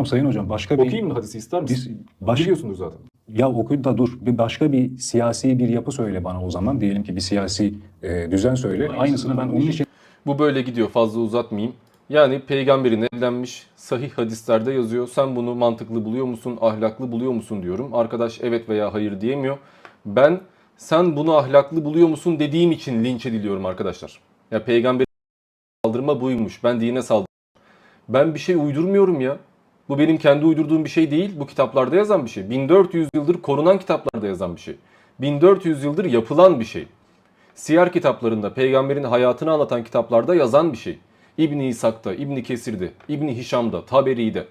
Tamam sayın hocam başka bir Okuyayım mı hadisi ister misin? biz baş, Biliyorsundur zaten. ya oku da dur. Bir başka bir siyasi bir yapı söyle bana o zaman. Diyelim ki bir siyasi e, düzen söyle. Aynısını ben onun için Bu böyle gidiyor fazla uzatmayayım. Yani peygamberin evlenmiş sahih hadislerde yazıyor. Sen bunu mantıklı buluyor musun, ahlaklı buluyor musun diyorum. Arkadaş evet veya hayır diyemiyor. Ben sen bunu ahlaklı buluyor musun dediğim için linç ediliyorum arkadaşlar. Ya peygamberin saldırma buymuş. Ben dine saldım. Ben bir şey uydurmuyorum ya. Bu benim kendi uydurduğum bir şey değil. Bu kitaplarda yazan bir şey. 1400 yıldır korunan kitaplarda yazan bir şey. 1400 yıldır yapılan bir şey. Siyer kitaplarında peygamberin hayatını anlatan kitaplarda yazan bir şey. İbni İshak'ta, İbni Kesir'de, İbni Hişam'da, Taberi'de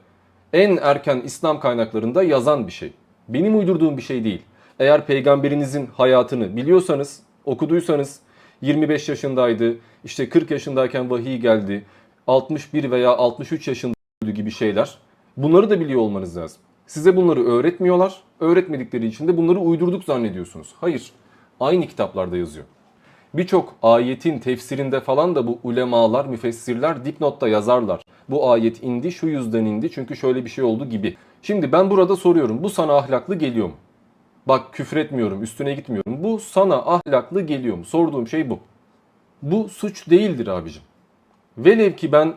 en erken İslam kaynaklarında yazan bir şey. Benim uydurduğum bir şey değil. Eğer peygamberinizin hayatını biliyorsanız, okuduysanız 25 yaşındaydı, işte 40 yaşındayken vahiy geldi, 61 veya 63 yaşında gibi şeyler. Bunları da biliyor olmanız lazım. Size bunları öğretmiyorlar. Öğretmedikleri için de bunları uydurduk zannediyorsunuz. Hayır. Aynı kitaplarda yazıyor. Birçok ayetin tefsirinde falan da bu ulemalar, müfessirler dipnotta yazarlar. Bu ayet indi, şu yüzden indi çünkü şöyle bir şey oldu gibi. Şimdi ben burada soruyorum. Bu sana ahlaklı geliyor mu? Bak küfretmiyorum, üstüne gitmiyorum. Bu sana ahlaklı geliyor mu? Sorduğum şey bu. Bu suç değildir abicim. Velev ki ben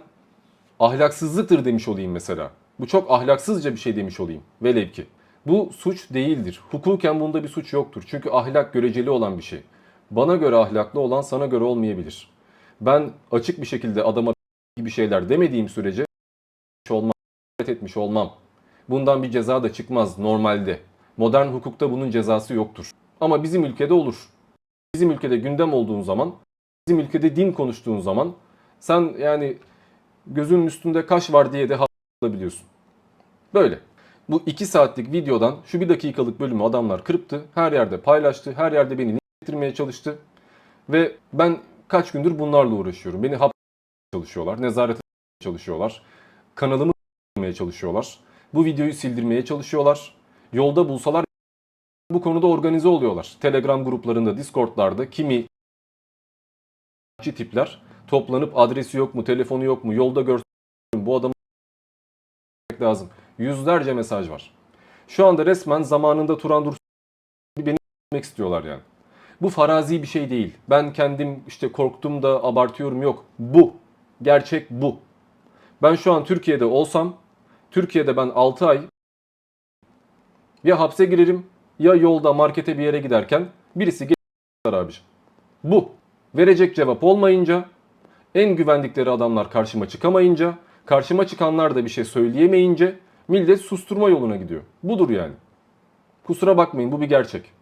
ahlaksızlıktır demiş olayım mesela. Bu çok ahlaksızca bir şey demiş olayım. Velev ki. Bu suç değildir. Hukuken bunda bir suç yoktur. Çünkü ahlak göreceli olan bir şey. Bana göre ahlaklı olan sana göre olmayabilir. Ben açık bir şekilde adama gibi şeyler demediğim sürece olmam, etmiş olmam. Bundan bir ceza da çıkmaz normalde. Modern hukukta bunun cezası yoktur. Ama bizim ülkede olur. Bizim ülkede gündem olduğun zaman, bizim ülkede din konuştuğun zaman sen yani gözünün üstünde kaş var diye de alabiliyorsun. Böyle. Bu iki saatlik videodan şu bir dakikalık bölümü adamlar kırptı. Her yerde paylaştı. Her yerde beni getirmeye çalıştı. Ve ben kaç gündür bunlarla uğraşıyorum. Beni hap çalışıyorlar. Nezaret çalışıyorlar. Kanalımı çalışıyorlar. Bu videoyu sildirmeye çalışıyorlar. Yolda bulsalar bu konuda organize oluyorlar. Telegram gruplarında, Discord'larda kimi tipler toplanıp adresi yok mu, telefonu yok mu, yolda görsün bu adamı lazım. Yüzlerce mesaj var. Şu anda resmen zamanında Turan Dursun beni s**mek istiyorlar yani. Bu farazi bir şey değil. Ben kendim işte korktum da abartıyorum yok. Bu. Gerçek bu. Ben şu an Türkiye'de olsam, Türkiye'de ben 6 ay ya hapse girerim ya yolda markete bir yere giderken birisi gelir abiciğim. Bu. Verecek cevap olmayınca, en güvendikleri adamlar karşıma çıkamayınca, karşıma çıkanlar da bir şey söyleyemeyince millet susturma yoluna gidiyor. Budur yani. Kusura bakmayın bu bir gerçek.